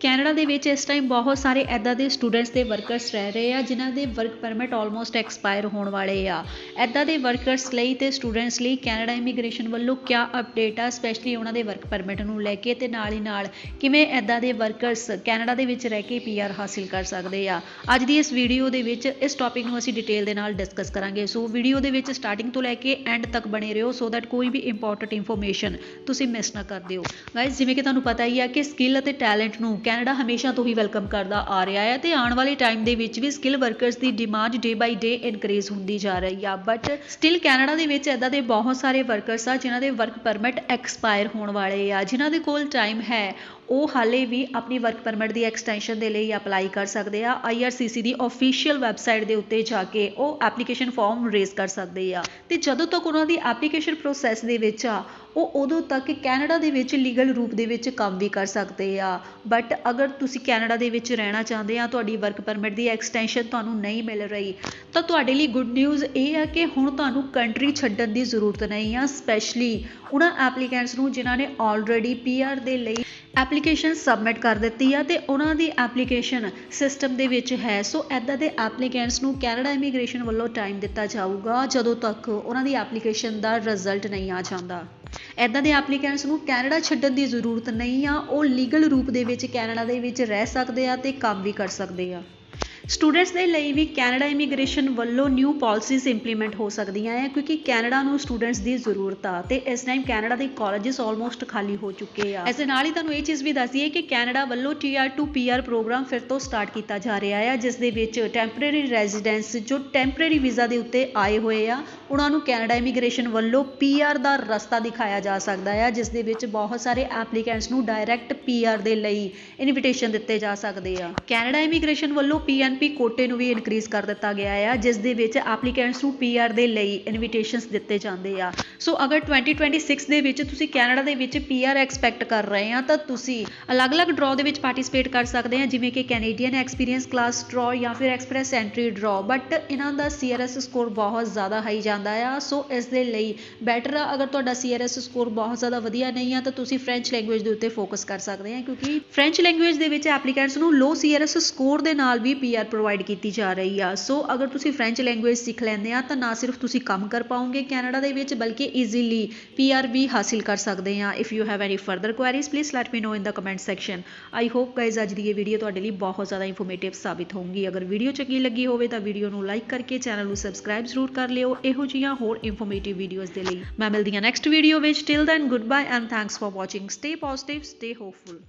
Canada ਦੇ ਵਿੱਚ ਇਸ ਟਾਈਮ ਬਹੁਤ ਸਾਰੇ ਐਦਾਂ ਦੇ ਸਟੂਡੈਂਟਸ ਤੇ ਵਰਕਰਸ ਰਹਿ ਰਹੇ ਆ, ਜਿਨ੍ਹਾਂ ਦੇ ਵਰਕ ਪਰਮਿਟ ਆਲਮੋਸਟ ਐਕਸਪਾਇਰ ਹੋਣ ਵਾਲੇ ਆ। ਐਦਾਂ ਦੇ ਵਰਕਰਸ ਲਈ ਤੇ ਸਟੂਡੈਂਟਸ ਲਈ ਕੈਨੇਡਾ ਇਮੀਗ੍ਰੇਸ਼ਨ ਵੱਲੋਂ ਕਿਆ ਅਪਡੇਟ ਆ ਸਪੈਸ਼ਲੀ ਉਹਨਾਂ ਦੇ ਵਰਕ ਪਰਮਿਟ ਨੂੰ ਲੈ ਕੇ ਤੇ ਨਾਲ ਹੀ ਨਾਲ ਕਿਵੇਂ ਐਦਾਂ ਦੇ ਵਰਕਰਸ ਕੈਨੇਡਾ ਦੇ ਵਿੱਚ ਰਹਿ ਕੇ ਪੀਆਰ ਹਾਸਿਲ ਕਰ ਸਕਦੇ ਆ। ਅੱਜ ਦੀ ਇਸ ਵੀਡੀਓ ਦੇ ਵਿੱਚ ਇਸ ਟੌਪਿਕ ਨੂੰ ਅਸੀਂ ਡਿਟੇਲ ਦੇ ਨਾਲ ਡਿਸਕਸ ਕਰਾਂਗੇ। ਸੋ ਵੀਡੀਓ ਦੇ ਵਿੱਚ ਸਟਾਰਟਿੰਗ ਤੋਂ ਲੈ ਕੇ ਐਂਡ ਤੱਕ ਬਣੇ ਰਹੋ ਸੋ ਦੈਟ ਕੋਈ ਵੀ ਇੰਪੋਰਟੈਂਟ ਇਨਫੋਰਮੇਸ਼ਨ ਤੁਸੀਂ ਮਿਸ ਨਾ ਕਰ ਦਿਓ। ਗਾਇਸ ਜਿਵੇਂ ਕਿ ਤੁਹਾਨੂੰ ਪਤਾ ਹੀ ਆ ਕਿ ਸਕਿੱਲ ਅਤੇ ਟੈਲੈਂਟ ਨੂੰ ਕੈਨੇਡਾ ਹਮੇਸ਼ਾ ਤੋਂ ਹੀ ਵੈਲਕਮ ਕਰਦਾ ਆ ਰਿਹਾ ਹੈ ਤੇ ਆਉਣ ਵਾਲੇ ਟਾਈਮ ਦੇ ਵਿੱਚ ਵੀ skill workers the demand day by day increase ਹੁੰਦੀ ਜਾ ਰਹੀ ਆ। ਬਟ ਸਟਿਲ ਕੈਨੇਡਾ ਦੇ ਵਿੱਚ ਇਦਾਂ ਦੇ ਬਹੁਤ ਸਾਰੇ ਵਰਕਰਸ ਆ ਜਿਨ੍ਹਾਂ ਦੇ ਵਰਕ ਪਰਮਿਟ ਐਕਸਪਾਇਰ ਹੋਣ ਵਾਲੇ ਆ। ਜਿਨ੍ਹਾਂ ਦੇ ਕੋਲ ਟਾਈਮ ਹੈ, ਉਹ ਹਾਲੇ ਵੀ ਆਪਣੀ ਵਰਕ ਪਰਮਿਟ ਦੀ ਐਕਸਟੈਂਸ਼ਨ ਦੇ ਲਈ ਅਪਲਾਈ ਕਰ ਸਕਦੇ ਆ। IRCC ਦੀ ਅਫੀਸ਼ੀਅਲ ਵੈਬਸਾਈਟ ਦੇ ਉੱਤੇ ਜਾ ਕੇ ਉਹ ਐਪਲੀਕੇਸ਼ਨ ਫਾਰਮ ਰੇਜ਼ ਕਰ ਸਕਦੇ ਆ। ਤੇ ਜਦੋਂ ਤੱਕ ਉਹਨਾਂ ਦੀ ਐਪਲੀਕੇਸ਼ਨ ਪ੍ਰੋਸੈਸ ਦੇ ਵਿੱਚ ਆ ਉਹ ਉਦੋਂ ਤੱਕ ਕੈਨੇਡਾ ਦੇ ਵਿੱਚ ਲੀਗਲ ਰੂਪ ਦੇ ਵਿੱਚ ਕੰਮ ਵੀ ਕਰ ਸਕਦੇ ਆ। ਬਟ ਅਗਰ ਤੁਸੀਂ ਕੈਨੇਡਾ ਦੇ ਵਿੱਚ ਰਹਿਣਾ ਚਾਹੁੰਦੇ ਆ, ਤੁਹਾਡੀ ਵਰਕ ਪਰਮਿਟ ਦੀ ਐਕਸਟੈਂਸ਼ਨ ਤੁਹਾਨੂੰ ਨਹੀਂ ਮਿਲ ਰਹੀ, ਤਾਂ ਤੁਹਾਡੇ ਲਈ ਗੁੱਡ ਨਿਊਜ਼ ਇਹ ਆ ਕਿ ਹੁਣ ਤੁਹਾਨੂੰ ਕੰਟਰੀ ਛੱਡਣ ਦੀ ਜ਼ਰੂਰਤ ਨਹੀਂ ਆ ਸਪੈਸ਼ਲੀ ਉਹਨਾਂ ਐਪਲੀਕੈਂਟਸ ਨੂੰ ਜਿਨ੍ਹਾਂ ਨੇ ਆਲਰੇਡੀ ਪੀਆਰ ਦੇ ਲਈ ਐਪਲੀਕੇਸ਼ਨ ਸਬਮਿਟ ਕਰ ਦਿੱਤੀ ਆ ਤੇ ਉਹਨਾਂ ਦੀ ਐਪਲੀਕੇਸ਼ਨ ਸਿਸਟਮ ਦੇ ਵਿੱਚ ਹੈ। ਸੋ ਐਦਾਂ ਦੇ ਐਪਲੀਕੈਂਟਸ ਨੂੰ ਕੈਨੇਡਾ ਇਮੀਗ੍ਰੇਸ਼ਨ ਵੱਲੋਂ ਟਾਈਮ ਦਿੱਤਾ ਜਾਊਗਾ, ਜਦੋਂ ਤੱਕ ਉਹਨਾਂ ਦੀ ਐਪਲੀਕੇਸ਼ਨ ਦਾ ਰਿਜ਼ਲਟ ਨਹੀਂ ਆ ਜਾਂਦਾ। ਐਦਾਂ ਦੇ ਐਪਲੀਕੈਂਟਸ ਨੂੰ ਕੈਨੇਡਾ ਛੱਡਣ ਦੀ ਜ਼ਰੂਰਤ ਨਹੀਂ ਆ, ਉਹ ਲੀਗਲ ਰੂਪ ਦੇ ਵਿੱਚ ਕੈਨੇਡਾ ਦੇ ਵਿੱਚ ਰਹਿ ਸਕਦੇ ਆ ਤੇ ਕੰਮ ਵੀ ਕਰ ਸਕਦੇ ਆ। ਸਟੂਡੈਂਟਸ ਦੇ ਲਈ ਵੀ ਕੈਨੇਡਾ ਇਮੀਗ੍ਰੇਸ਼ਨ ਵੱਲੋਂ ਨਿਊ ਪਾਲਿਸੀਜ਼ ਇੰਪਲੀਮੈਂਟ ਹੋ ਸਕਦੀਆਂ ਹੈ ਕਿਉਂਕਿ ਕੈਨੇਡਾ ਨੂੰ ਸਟੂਡੈਂਟਸ ਦੀ ਜ਼ਰੂਰਤ ਆ ਤੇ ਇਸ ਟਾਈਮ ਕੈਨੇਡਾ ਦੇ ਕਾਲਜਸ ਆਲਮੋਸਟ ਖਾਲੀ ਹੋ ਚੁੱਕੇ ਆ। ਇਸ ਦੇ ਨਾਲ ਹੀ ਤੁਹਾਨੂੰ ਇਹ ਚੀਜ਼ ਵੀ ਦੱਸਦੀ ਹੈ ਕਿ ਕੈਨੇਡਾ ਵੱਲੋਂ ਟੀਆਰ ਟੂ ਪੀਆਰ ਪ੍ਰੋਗਰਾਮ ਫਿਰ ਤੋਂ ਸਟਾਰਟ ਕੀਤਾ ਜਾ ਰਿਹਾ ਹੈ ਜਿਸ ਦੇ ਵਿੱਚ ਟੈਂਪਰੇਰੀ ਰੈਜ਼ੀਡੈਂਸ ਜੋ ਟੈਂਪਰੇਰੀ ਵੀਜ਼ਾ ਦੇ ਉੱਤੇ ਆਏ ਹੋਏ ਆ, ਉਹਨਾਂ ਨੂੰ ਕੈਨੇਡਾ ਇਮੀਗ੍ਰੇਸ਼ਨ ਵੱਲੋਂ ਪੀਆਰ ਦਾ ਰਸਤਾ ਦਿਖਾਇਆ ਜਾ ਸਕਦਾ ਹੈ ਜਿਸ ਦੇ ਵਿੱਚ ਬਹੁਤ ਸਾਰੇ ਐਪਲੀਕੈਂਟਸ ਨੂੰ ਡਾਇਰੈਕਟ ਪੀਆਰ ਦੇ ਲਈ ਇਨਵੀਟੇਸ਼ਨ ਦਿੱਤੇ ਜਾ ਸਕਦੇ ਆ। ਕੈਨੇਡਾ ਇਮੀਗ੍ਰੇਸ਼ਨ ਵੱਲੋਂ ਪੀਐਨਪੀ ਕੋਟੇ ਨੂੰ ਵੀ ਇਨਕਰੀਜ਼ ਕਰ ਦਿੱਤਾ ਗਿਆ ਆ, ਜਿਸ ਦੇ ਵਿੱਚ ਐਪਲੀਕੈਂਟਸ ਨੂੰ ਪੀਆਰ ਦੇ ਲਈ ਇਨਵੀਟੇਸ਼ਨਸ ਦਿੱਤੇ ਜਾਂਦੇ ਆ। ਸੋ ਅਗਰ 2026 ਦੇ ਵਿੱਚ ਤੁਸੀਂ ਕੈਨੇਡਾ ਦੇ ਵਿੱਚ ਪੀਆਰ ਐਕਸਪੈਕਟ ਕਰ ਰਹੇ ਆ, ਤਾਂ ਤੁਸੀਂ ਅਲੱਗ-ਅਲੱਗ ਡਰਾਅ ਦੇ ਵਿੱਚ ਪਾਰਟਿਸਿਪੇਟ ਕਰ ਸਕਦੇ ਆ, ਜਿਵੇਂ ਕਿ ਕੈਨੇਡੀਅਨ ਐਕਸਪੀਰੀਅੰਸ ਕਲਾਸ ਡਰਾਅ ਜਾਂ ਫਿਰ ਐਕਸਪ੍ਰੈਸ ਐਂਟਰੀ ਡਰਾਅ ਬਟ ਇਹਨਾਂ ਦਾ ਸੀਆਰਐਸ ਸਕੋਰ ਬਹੁਤ ਜ਼ਿਆਦਾ ਹਾਈ ਜਾਂਦਾ ਆ। ਸੋ ਇਸ ਦੇ ਲਈ ਬੈਟਰ ਆ, ਅਗਰ ਤੁਹਾਡਾ ਸੀਆਰਐਸ ਸਕੋਰ ਬਹੁਤ ਜ਼ਿਆਦਾ ਵਧੀਆ ਨਹੀਂ ਆ, ਤਾਂ ਤੁਸੀਂ ਫ੍ਰੈਂਚ ਲੈਂਗੁਏਜ ਦੇ ਉੱਤੇ ਫੋਕਸ ਕਰ ਸਕਦੇ ਆ, ਕਿਉਂਕਿ ਫ੍ਰੈਂਚ ਲੈਂਗੁਏਜ ਦੇ ਵਿੱਚ ਐਪਲੀਕੈਂਟਸ ਨੂੰ ਲੋ ਸੀਆਰਐਸ ਸਕੋਰ ਦੇ ਨਾਲ ਵੀ ਪੀਆਰ ਪ੍ਰੋਵਾਈਡ ਕੀਤੀ ਜਾ ਰਹੀ ਆ। ਸੋ ਅਗਰ ਤੁਸੀਂ ਫ੍ਰੈਂਚ ਲੈਂਗੁਏਜ ਸਿੱਖ ਲੈਂਦੇ ਆ, ਤਾਂ ਨਾ ਸਿਰਫ ਤੁਸੀਂ ਕੰਮ ਕਰ ਪਾਓਗੇ ਕੈਨੇਡਾ ਦੇ ਵਿੱਚ, ਬਲਕਿ ਈਜ਼ੀਲੀ ਪੀਆਰ ਵੀ ਹਾਸਿਲ ਕਰ ਸਕਦੇ ਆ। If you have any further queries please let me know in the comment section I hope guys ਅੱਜ ਦੀ ਇਹ ਵੀਡੀਓ ਤੁਹਾਡੇ ਲਈ ਬਹੁਤ ਜ਼ਿਆਦਾ ਇਨਫੋਰਮੇਟਿਵ ਸਾਬਿਤ ਹੋਊਗੀ। ਅਗਰ ਵੀਡੀਓ ਚੰਗੀ ਲੱਗੀ ਹੋਵੇ, ਤਾਂ ਵੀਡੀਓ ਨੂੰ ਲਾਈਕ ਕਰਕੇ ਚੈਨਲ ਨੂੰ ਸਬਸਕ੍ਰਾਈਬ ਜ਼ਰੂਰ ਕਰ ਲਿਓ। ਇਹੋ ਜਿਹੀਆਂ ਹੋਰ ਇਨਫੋਰਮੇਟਿਵ ਵੀਡੀਓਜ਼ ਦੇ ਲਈ। ਮੈਂ ਮਿਲਦੀ ਹਾਂ ਨੈਕਸਟ ਵੀਡੀਓ ਵਿੱਚ। Till then good bye and thanks for watching stay positive stay hopeful